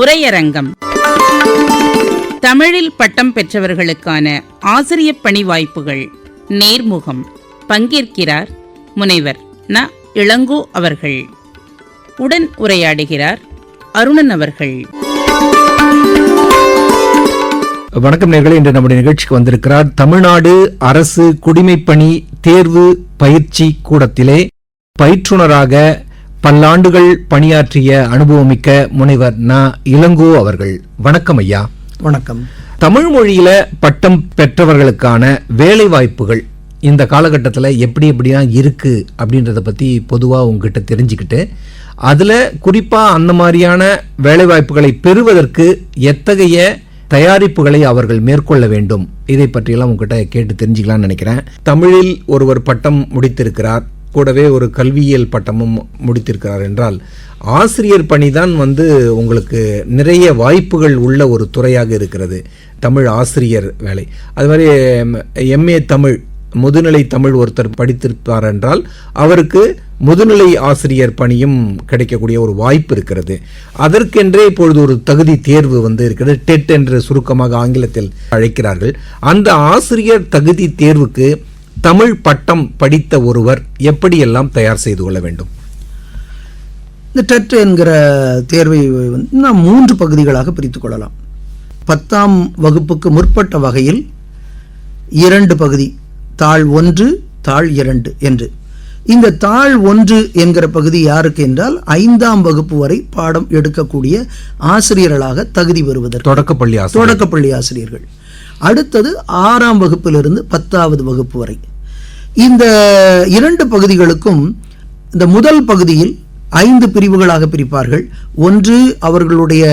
உரையரங்கம். தமிழில் பட்டம் பெற்றவர்களுக்கான ஆசிரியப் பணி வாய்ப்புகள் நேர்முகம். பங்கேற்கிறார் முனைவர் ந. இளங்கோ அவர்கள். உடன் உரையாடுகிறார் அருணன் அவர்கள். வணக்கம் நேர்களை இன்று நம்முடைய நிகழ்ச்சிக்கு வந்திருக்கிறார் தமிழ்நாடு அரசு குடிமைப்பணி தேர்வு பயிற்சி கூடத்திலே பயிற்றுனராக பல்லாண்டுகள் பணியாற்றிய அனுபவமிக்க முனைவர் ந. இளங்கோ அவர்கள். வணக்கம் ஐயா. வணக்கம். தமிழ் மொழியில பட்டம் பெற்றவர்களுக்கான வேலை வாய்ப்புகள் இந்த காலகட்டத்தில் எப்படி எப்படிலாம் இருக்கு அப்படின்றத பத்தி பொதுவாக உங்ககிட்ட தெரிஞ்சுக்கிட்டு அதுல குறிப்பா அந்த மாதிரியான வேலை வாய்ப்புகளை பெறுவதற்கு எத்தகைய தயாரிப்புகளை அவர்கள் மேற்கொள்ள வேண்டும் இதை பற்றியெல்லாம் உங்ககிட்ட கேட்டு தெரிஞ்சுக்கலாம்னு நினைக்கிறேன். தமிழில் ஒருவர் பட்டம் முடித்திருக்கிறார். கூடவே ஒரு கல்வியியல் பட்டமும் முடித்திருக்கிறார் என்றால் ஆசிரியர் பணிதான் வந்து உங்களுக்கு நிறைய வாய்ப்புகள் உள்ள ஒரு துறையாக இருக்கிறது. தமிழ் ஆசிரியர் வேலை. அது மாதிரி எம்ஏ தமிழ் முதுநிலை தமிழ் ஒருத்தர் படித்திருப்பார் என்றால் அவருக்கு முதுநிலை ஆசிரியர் பணியும் கிடைக்கக்கூடிய ஒரு வாய்ப்பு இருக்கிறது. அதற்கென்றே இப்பொழுது ஒரு தகுதி தேர்வு வந்து இருக்கிறது. டெட் என்று சுருக்கமாக ஆங்கிலத்தில் அழைக்கிறார்கள். அந்த ஆசிரியர் தகுதி தேர்வுக்கு தமிழ் பட்டம் படித்த ஒருவர் எப்படியெல்லாம் தயார் செய்து கொள்ள வேண்டும்? இந்த டெட் என்கிற தேர்வை வந்து நாம் மூன்று பகுதிகளாக பிரித்துக் கொள்ளலாம். பத்தாம் வகுப்புக்கு முற்பட்ட வகையில் இரண்டு பகுதி தாள் ஒன்று தாள் இரண்டு என்று. இந்த தாள் ஒன்று என்கிற பகுதி யாருக்கு என்றால் ஐந்தாம் வகுப்பு வரை பாடம் எடுக்கக்கூடிய ஆசிரியர்களாக தகுதி பெறுவதற்கு தொடக்கப்பள்ளி தொடக்கப்பள்ளி ஆசிரியர்கள். அடுத்தது ஆறாம் வகுப்பிலிருந்து பத்தாவது வகுப்பு வரை. இந்த இரண்டு பகுதிகளுக்கும் இந்த முதல் பகுதியில் ஐந்து பிரிவுகளாக பிரிப்பார்கள். ஒன்று அவர்களுடைய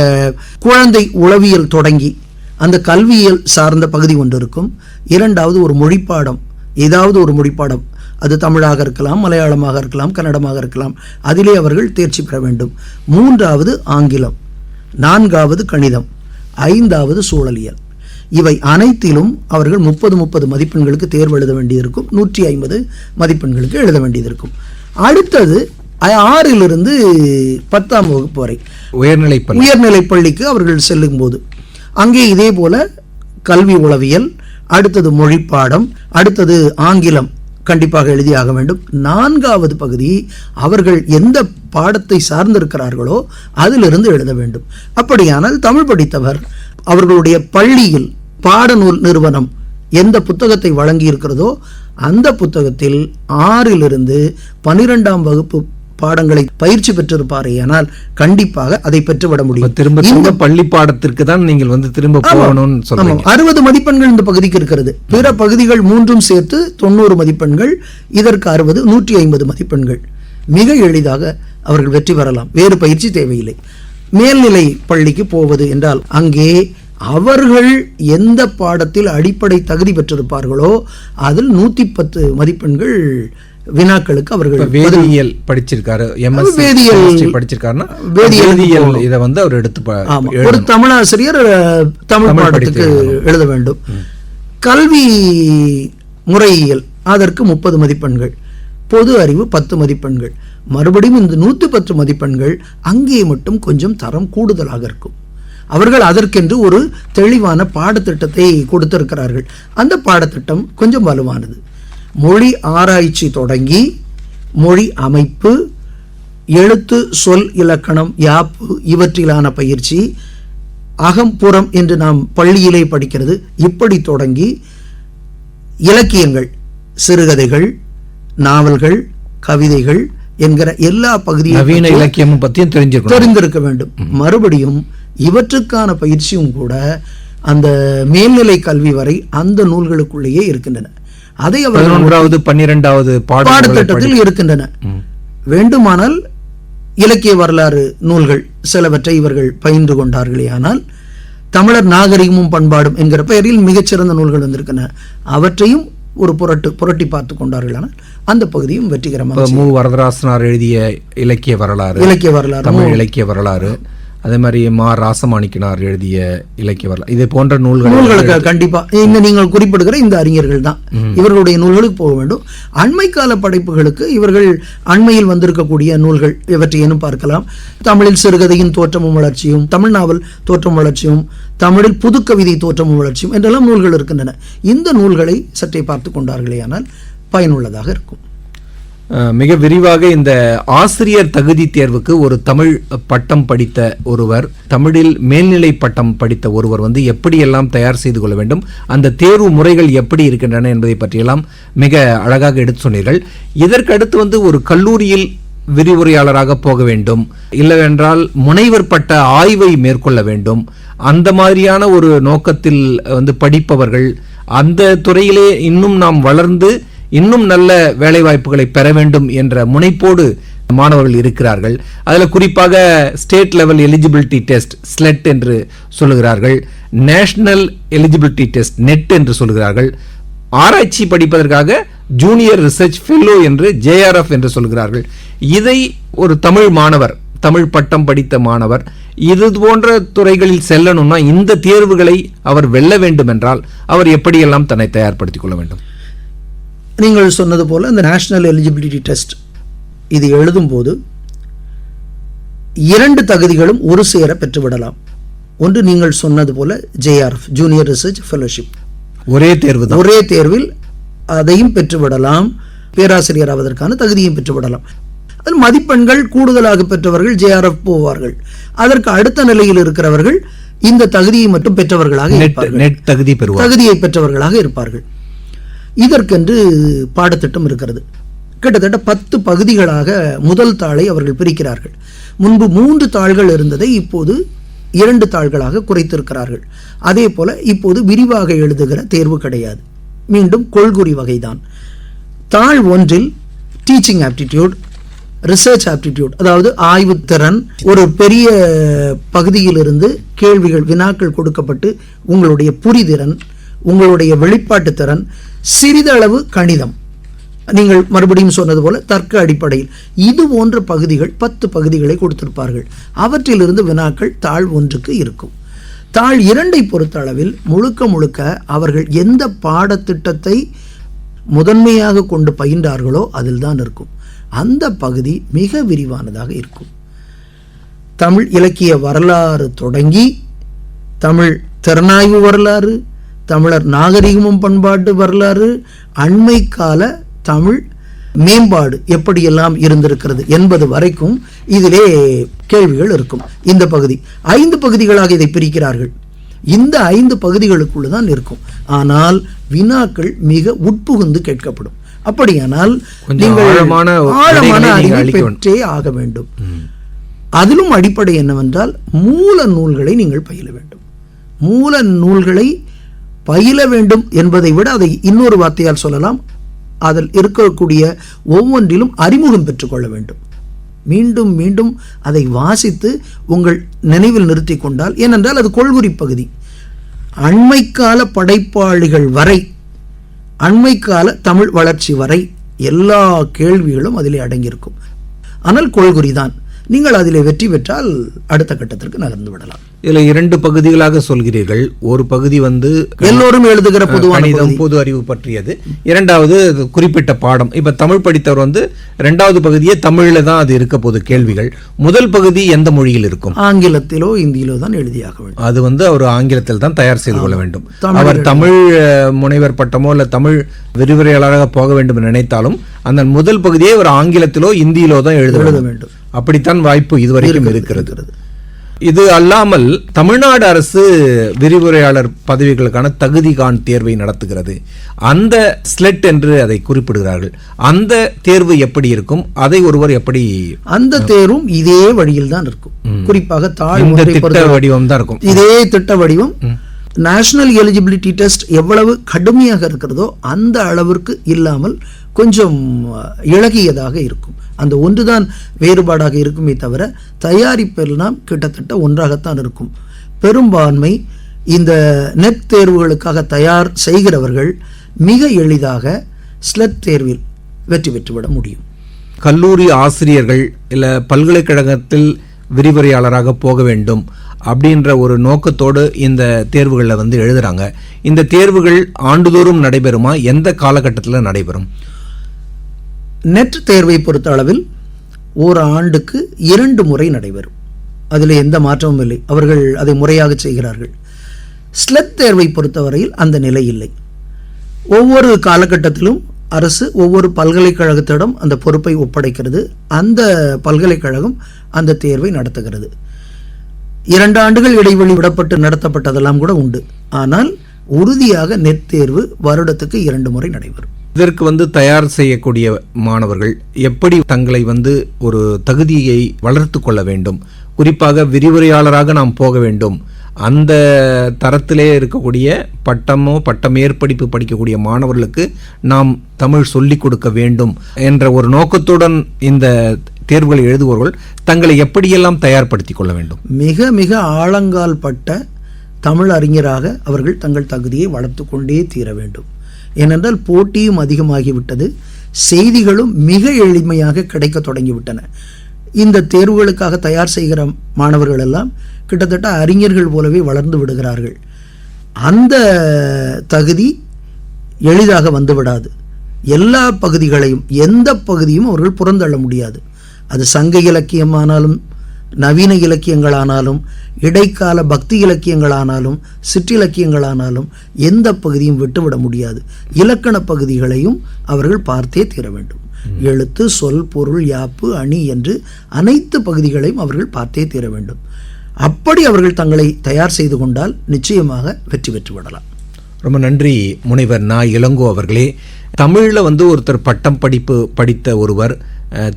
குழந்தை உளவியல் தொடங்கி அந்த கல்வியியல் சார்ந்த பகுதி ஒன்று இருக்கும். இரண்டாவது ஒரு மொழிப்பாடம் ஏதாவது ஒரு மொழிப்பாடம். அது தமிழாக இருக்கலாம் மலையாளமாக இருக்கலாம் கன்னடமாக இருக்கலாம். அதிலே அவர்கள் தேர்ச்சி பெற வேண்டும். மூன்றாவது ஆங்கிலம் நான்காவது கணிதம் ஐந்தாவது சூழலியல். இவை அனைத்திலும் அவர்கள் முப்பது முப்பது மதிப்பெண்களுக்கு தேர்வு எழுத வேண்டியிருக்கும். நூற்றி ஐம்பது மதிப்பெண்களுக்கு எழுத வேண்டியது இருக்கும் அடுத்தது ஆறிலிருந்து பத்தாம் வகுப்பு வரை. உயர்நிலை பள்ளி. உயர்நிலைப் பள்ளிக்கு அவர்கள் செல்லும்போது. அங்கே இதே போல கல்வி உளவியல் அடுத்தது மொழிப்பாடம் அடுத்தது ஆங்கிலம் கண்டிப்பாக எழுதியாக வேண்டும். நான்காவது பகுதி அவர்கள் எந்த பாடத்தை சார்ந்திருக்கிறார்களோ அதிலிருந்து எழுத வேண்டும். அப்படியானால் தமிழ் படித்தவர் அவர்களுடைய பள்ளியில் பாடநூல் நிறுவனம் எந்த புத்தகத்தை வழங்கி இருக்கிறதோ அந்த புத்தகத்தில் ஆறிலிருந்து பனிரெண்டாம் வகுப்பு பாடங்களை பயிற்சி பெற்றிருப்பாரேயானால் கண்டிப்பாக அதை பெற்றுவிட முடியும். திரும்ப திரும்ப பள்ளி பாடத்திற்கு தான் நீங்கள் வந்து திரும்ப போகணும்னு அறுபது மதிப்பெண்கள் இந்த பகுதிக்கு இருக்கிறது. பிற பகுதிகள் மூன்றும் சேர்த்து தொண்ணூறு மதிப்பெண்கள் இதற்கு அறுபது நூற்றி ஐம்பது மதிப்பெண்கள். மிக எளிதாக அவர்கள் வெற்றி பெறலாம். வேறு பயிற்சி தேவையில்லை. மேல்நிலை பள்ளிக்கு போவது என்றால் அங்கே அவர்கள் எந்த பாடத்தில் அடிப்படை தகுதி பெற்றிருப்பார்களோ அதில் நூத்தி பத்து மதிப்பெண்கள் வினாக்களுக்கு அவர்கள் வேதியியல் படிச்சிருக்காரு எம்எஸ்சி வேதியியல் படிச்சிருக்காருன்னா வேதியியல் இதை வந்து அவர் எடுத்து ஒரு தமிழாசிரியர் தமிழ் பாடத்துக்கு எழுத வேண்டும். கல்வி முறையியல் அதற்கு முப்பது மதிப்பெண்கள். பொது அறிவு பத்து மதிப்பெண்கள். மறுபடியும் இந்த நூற்றி பத்து மதிப்பெண்கள் அங்கே மட்டும் கொஞ்சம் தரம் கூடுதலாக இருக்கும். அவர்கள் அதற்கென்று ஒரு தெளிவான பாடத்திட்டத்தை கொடுத்திருக்கிறார்கள். அந்த பாடத்திட்டம் கொஞ்சம் வலுவானது. மொழி ஆராய்ச்சி தொடங்கி மொழி அமைப்பு எழுத்து சொல் இலக்கணம் யாப்பு இவற்றிலான பயிற்சி அகம் புறம் என்று நாம் பள்ளியிலே படிக்கிறது இப்படி தொடங்கி இலக்கியங்கள் சிறுகதைகள் நாவல்கள் கவிதைகள் என்கிற எல்லா பகுதியும் நவீன இலக்கியமும் பத்தியும் தெரிஞ்சிருக்கணும். தெரிந்திருக்க வேண்டும். மறுபடியும் இவற்றுக்கான பயிற்சியும் கூட அந்த மேல்நிலை கல்வி வரை அந்த நூல்களுக்குள்ளேயே இருக்கின்றன. அதை அவர்கள் பன்னிரெண்டாவது பாடத்திட்டத்தில் இருக்கின்றன. வேண்டுமானால் இலக்கிய வரலாறு நூல்கள் சிலவற்றை இவர்கள் பயின்று கொண்டார்களே ஆனால் தமிழர் நாகரிகமும் பண்பாடும் என்கிற பெயரில் மிகச்சிறந்த நூல்கள் வந்திருக்கின்றன. அவற்றையும் ஒரு புரட்டு புரட்டி பார்த்து கொண்டார்கள் ஆனால் அந்த பகுதியும் வெற்றிகரமாக மு. வரதராசனார் எழுதிய இலக்கிய வரலாறு இலக்கிய வரலாறு. தமிழ் இலக்கிய வரலாறு. அதே மாதிரி மா ராசமாணிக்கனார் எழுதிய இலக்கிய வரலாறு. இது போன்ற நூல்கள் நூல்களுக்கு கண்டிப்பா. இங்க நீங்கள் குறிப்பிடுகிற இந்த அறிஞர்கள் தான். இவர்களுடைய நூல்களுக்கு போக வேண்டும். அண்மை கால படைப்புகளுக்கு இவர்கள் அண்மையில் வந்திருக்கக்கூடிய நூல்கள் இவற்றையேனும் பார்க்கலாம். தமிழில் சிறுகதையின் தோற்றமும் வளர்ச்சியும் தமிழ் நாவல் தோற்றம் வளர்ச்சியும் தமிழில் புதுக்கவிதை தோற்றமும் வளர்ச்சியும் என்றெல்லாம் நூல்கள் இருக்கின்றன. இந்த நூல்களை சற்றே பார்த்து கொண்டார்களேயானால் பயனுள்ளதாக இருக்கும். மிக விரிவாக இந்த ஆசிரியர் தகுதி தேர்வுக்கு ஒரு தமிழ் பட்டம் படித்த ஒருவர் தமிழில் மேல்நிலை பட்டம் படித்த ஒருவர் வந்து எப்படியெல்லாம் தயார் செய்து கொள்ள வேண்டும் அந்த தேர்வு முறைகள் எப்படி இருக்கின்றன என்பதை பற்றியெல்லாம் மிக அழகாக எடுத்து சொன்னீர்கள். இதற்கு அடுத்து வந்து ஒரு கல்லூரியில் விரிவுரையாளராக போக வேண்டும். இல்லவென்றால் முனைவர் பட்ட ஆய்வை மேற்கொள்ள வேண்டும். அந்த மாதிரியான ஒரு நோக்கத்தில் வந்து படிப்பவர்கள் அந்த துறையிலே இன்னும் நாம் வளர்ந்து இன்னும் நல்ல வேலைவாய்ப்புகளை பெற வேண்டும் என்ற முனைப்போடு மாணவர்கள் இருக்கிறார்கள். அதில் குறிப்பாக state level eligibility test SLET என்று சொல்லுகிறார்கள். நேஷனல் எலிஜிபிலிட்டி டெஸ்ட் நெட் என்று சொல்கிறார்கள் ஆராய்ச்சி படிப்பதற்காக ஜூனியர் ரிசர்ச் ஃபெல்லோ என்று ஜேஆர்எஃப் என்று சொல்கிறார்கள் இதை ஒரு தமிழ் மாணவர் தமிழ் பட்டம் படித்த மாணவர் இது போன்ற துறைகளில் செல்லணும்னா இந்த தேர்வுகளை அவர் வெல்ல வேண்டும் என்றால் அவர் எப்படியெல்லாம் தன்னை தயார்படுத்திக் கொள்ள வேண்டும்? நீங்கள் சொன்னது போல இந்த நேஷனல் எலிஜிபிலிட்டி டெஸ்ட் இது எழுதும்போது இரண்டு தகுதிகளும் ஒரு சேர பெற்றுவிடலாம். ஒன்று நீங்கள் சொன்னது போல ஜேஆர்எஃப் ஜூனியர் ரிசர்ச் ஃபெலோஷிப் ஒரே தேர்வு ஒரே தேர்வில் அதையும் பெற்றுவிடலாம். பேராசிரியர் ஆவதற்கான தகுதியும் பெற்றுவிடலாம். அதில் மதிப்பெண்கள் கூடுதலாக பெற்றவர்கள் ஜேஆர்எஃப் போவார்கள். அதற்கு அடுத்த நிலையில் இருக்கிறவர்கள் இந்த தகுதியை மட்டும் பெற்றவர்களாக இருப்பார்கள். நெட் தகுதி பெறுவார் தகுதியை பெற்றவர்களாக இருப்பார்கள். இதற்கென்று பாடத்திட்டம் இருக்கிறது. கிட்டத்தட்ட பத்து பகுதிகளாக முதல் தாளை அவர்கள் பிரிக்கிறார்கள். முன்பு மூன்று தாள்கள் இருந்ததை இப்போது இரண்டு தாள்களாக குறைத்திருக்கிறார்கள். அதே போல இப்போது விரிவாக எழுதுகிற தேர்வு கிடையாது. மீண்டும் கொள்குறி வகைதான். தாள் ஒன்றில் டீச்சிங் ஆப்டிடியூட் ரிசர்ச் ஆப்டிடியூட் அதாவது ஆய்வுத்திறன் ஒரு பெரிய பகுதியிலிருந்து கேள்விகள் வினாக்கள் கொடுக்கப்பட்டு உங்களுடைய புரிதிறன் உங்களுடைய வெளிப்பாட்டு திறன் சிறிதளவு கணிதம். நீங்கள் மறுபடியும் சொன்னது போல தர்க்க அடிப்படையில். இது போன்ற பகுதிகள் பத்து பகுதிகளை கொடுத்திருப்பார்கள். அவற்றிலிருந்து வினாக்கள் தாழ் ஒன்றுக்கு இருக்கும். தாழ் இரண்டை பொறுத்த அளவில் முழுக்க முழுக்க அவர்கள் எந்த பாடத்திட்டத்தை முதன்மையாக கொண்டு பயின்றார்களோ அதில் தான் இருக்கும். அந்த பகுதி மிக விரிவானதாக இருக்கும். தமிழ் இலக்கிய வரலாறு தொடங்கி தமிழ் திறனாய்வு வரலாறு தமிழர் நாகரிகமும் பண்பாட்டு வரலாறு அண்மை கால தமிழ் மேம்பாடு எப்படியெல்லாம் இருந்திருக்கிறது என்பது வரைக்கும் இதிலே கேள்விகள் இருக்கும். இந்த பகுதி ஐந்து பகுதிகளாக இதை பிரிக்கிறார்கள். இந்த ஐந்து பகுதிகளுக்குள்ள தான் இருக்கும். ஆனால் வினாக்கள் மிக உட்புகுந்து கேட்கப்படும். அப்படியானால் நீங்கள் ஆழமான அறிவை. பெற்றே ஆக வேண்டும். அதிலும் அடிப்படை என்னவென்றால் மூல நூல்களை நீங்கள் பயில வேண்டும். மூல நூல்களை பயில வேண்டும் என்பதை விட அதை இன்னொரு வார்த்தையால் சொல்லலாம். அதில் இருக்கக்கூடிய ஒவ்வொன்றிலும் அறிமுகம் பெற்றுக்கொள்ள வேண்டும். மீண்டும் மீண்டும் அதை வாசித்து உங்கள் நினைவில் நிறுத்தி கொண்டால் ஏனென்றால் அது கொள்குறி பகுதி. அண்மைக்கால படைப்பாளிகள் வரை அண்மைக்கால தமிழ் வளர்ச்சி வரை எல்லா கேள்விகளும் அதிலே அடங்கியிருக்கும். ஆனால் கொள்குறிதான். நீங்கள் அதிலே வெற்றி பெற்றால் அடுத்த கட்டத்திற்கு நகர்ந்து விடலாம். இதுல இரண்டு பகுதிகளாக சொல்கிறீர்கள். ஒரு பகுதி வந்து எல்லோரும் எழுதுகிற பொதுவான பொது அறிவு பற்றியது. இரண்டாவது குறிப்பிட்ட பாடம். இப்ப தமிழ் படித்தவர் வந்து இரண்டாவது பகுதியே தமிழ்ல தான் அது இருக்க போகுது கேள்விகள். முதல் பகுதி எந்த மொழியில் இருக்கும்? ஆங்கிலத்திலோ இந்தியிலோ தான் எழுதியாக வேண்டும். அது வந்து அவர் ஆங்கிலத்தில் தான் தயார் செய்து கொள்ள வேண்டும். அவர் தமிழ் முனைவர் பட்டமோ இல்ல தமிழ் விரிவுரையாளராக போக வேண்டும் என்று நினைத்தாலும் அந்த முதல் பகுதியை ஒரு ஆங்கிலத்திலோ இந்தியிலோ தான் எழுத எழுத வேண்டும். அப்படித்தான் வாய்ப்பு இதுவரைக்கும் இருக்கிறது. இது அல்லாமல் தமிழ்நாடு அரசு விரிவுரையாளர் பதவிகளுக்கான தகுதிகான் தேர்வை நடத்துகிறது. அந்த ஸ்லெட் என்று அதை குறிப்பிடுகிறார்கள். அந்த தேர்வு எப்படி இருக்கும்? அதை ஒருவர் எப்படி அந்த தேர்வும் இதே வழியில் தான் இருக்கும். குறிப்பாக தாழ் இந்த ஒன்றை திட்ட பொறுத்த வடிவம் தான் இருக்கும். இதே திட்ட வடிவம். நேஷனல் எலிஜிபிலிட்டி டெஸ்ட் எவ்வளவு கடுமையாக இருக்கிறதோ அந்த அளவிற்கு இல்லாமல் கொஞ்சம் இழகியதாக இருக்கும். அந்த ஒன்றுதான் வேறுபாடாக இருக்குமே தவிர தயாரிப்பெல்லாம் கிட்டத்தட்ட ஒன்றாகத்தான் இருக்கும். பெரும்பான்மை இந்த நெட் தேர்வுகளுக்காக தயார் செய்கிறவர்கள் மிக எளிதாக ஸ்லெட் தேர்வில் வெற்றி பெற்றுவிட முடியும். கல்லூரி ஆசிரியர்கள் இல்லை பல்கலைக்கழகத்தில் விரிவுரையாளராக போக வேண்டும் அப்படின்ற ஒரு நோக்கத்தோடு இந்த தேர்வுகளில் வந்து எழுதுறாங்க. இந்த தேர்வுகள் ஆண்டுதோறும் நடைபெறுமா? எந்த காலகட்டத்தில் நடைபெறும்? நெட் தேர்வை பொறுத்த அளவில் ஒரு ஆண்டுக்கு இரண்டு முறை நடைபெறும். அதில் எந்த மாற்றமும் இல்லை. அவர்கள் அதை முறையாக செய்கிறார்கள். ஸ்லெட் தேர்வை பொறுத்தவரையில் அந்த நிலை இல்லை. ஒவ்வொரு காலகட்டத்திலும் அரசு ஒவ்வொரு பல்கலைக்கழகத்திடம் அந்த பொறுப்பை ஒப்படைக்கிறது. அந்த பல்கலைக்கழகம் அந்த தேர்வை நடத்துகிறது. இரண்டு ஆண்டுகள் இடைவெளி விடப்பட்டு நடத்தப்பட்டதெல்லாம் கூட உண்டு. ஆனால் உறுதியாக நெட் தேர்வு வருடத்துக்கு இரண்டு முறை நடைபெறும். இதற்கு வந்து தயார் செய்யக்கூடிய மாணவர்கள் எப்படி தங்களை வந்து ஒரு தகுதியை வளர்த்து கொள்ள வேண்டும்? குறிப்பாக விரிவுரையாளராக நாம் போக வேண்டும். அந்த தரத்திலே இருக்கக்கூடிய பட்டமோ பட்ட மேற்படிப்பு படிக்கக்கூடிய மாணவர்களுக்கு நாம் தமிழ் சொல்லிக் கொடுக்க வேண்டும் என்ற ஒரு நோக்கத்துடன் இந்த தேர்வுகளை எழுதுபவர்கள் தங்களை எப்படியெல்லாம் தயார்படுத்தி கொள்ள வேண்டும்? மிக மிக ஆழங்கால் பட்ட தமிழ் அறிஞராக அவர்கள் தங்கள் தகுதியை வளர்த்து கொண்டே தீர வேண்டும். ஏனென்றால் போட்டியும் அதிகமாகிவிட்டது செய்திகளும் மிக எளிமையாக கிடைக்க தொடங்கிவிட்டன. இந்த தேர்வுகளுக்காக தயார் செய்கிற மாணவர்கள் எல்லாம் கிட்டத்தட்ட அறிஞர்கள் போலவே வளர்ந்து விடுகிறார்கள். அந்த தகுதி எளிதாக வந்துவிடாது. எல்லா பகுதிகளையும் எந்த பகுதியும் அவர்கள் புறந்தள்ள முடியாது. அது சங்க இலக்கியமானாலும் நவீன இலக்கியங்களானாலும் இடைக்கால பக்தி இலக்கியங்களானாலும் சிற்றிலக்கியங்களானாலும் எந்த பகுதியும் விட்டுவிட முடியாது. இலக்கண பகுதிகளையும் அவர்கள் பார்த்தே தீர வேண்டும். எழுத்து சொல் பொருள் யாப்பு அணி என்று அனைத்து பகுதிகளையும் அவர்கள் பார்த்தே தீர வேண்டும். அப்படி அவர்கள் தங்களை தயார் செய்து கொண்டால் நிச்சயமாக வெற்றி பெற்று விடலாம். ரொம்ப நன்றி முனைவர் நா. இளங்கோ அவர்களே. தமிழில் வந்து ஒருத்தர் பட்டம் படிப்பு படித்த ஒருவர்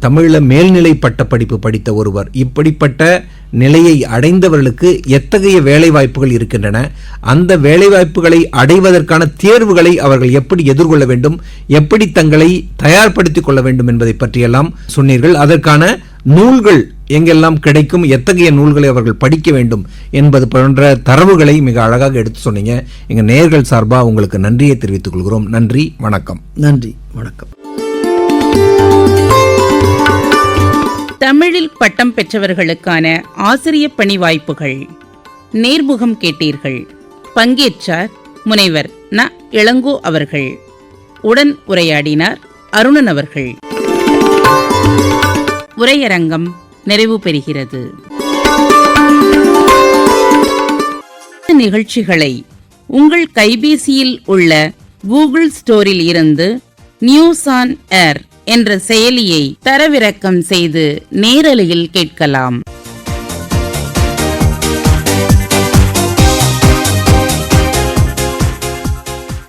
தமிழில் மேல்நிலை பட்ட படிப்பு படித்த ஒருவர். இப்படிப்பட்ட நிலையை அடைந்தவர்களுக்கு எத்தகைய வேலைவாய்ப்புகள் இருக்கின்றன? அந்த வேலைவாய்ப்புகளை அடைவதற்கான தேர்வுகளை அவர்கள் எப்படி எதிர்கொள்ள வேண்டும்? எப்படி தங்களை தயார்படுத்திக் கொள்ள வேண்டும் என்பதை பற்றியெல்லாம் சொன்னீர்கள். அதற்கான நூல்கள் எங்கெல்லாம் கிடைக்கும்? எத்தகைய நூல்களை அவர்கள் படிக்க வேண்டும் என்பது போன்ற தரவுகளை மிக அழகாக எடுத்து சொன்னீங்க. எங்கள் நேர்கள் சார்பாக உங்களுக்கு நன்றியை தெரிவித்துக் கொள்கிறோம். நன்றி வணக்கம். நன்றி வணக்கம். தமிழில் பட்டம் பெற்றவர்களுக்கான ஆசிரிய பணி வாய்ப்புகள். நேர்முகம் கேட்டீர்கள். பங்கேற்றார் முனைவர் ந. இளங்கோ அவர்கள். உடன் உரையாடினார் அருணன் அவர்கள். உரையரங்கம் நிறைவு பெறுகிறது. நிகழ்ச்சிகளை உங்கள் கைபேசியில் உள்ள கூகுள் ஸ்டோரில் இருந்து நியூஸ் ஆன் ஏர் என்ற செயலியை தரவிறக்கம் செய்து நேரலையில் கேட்கலாம்.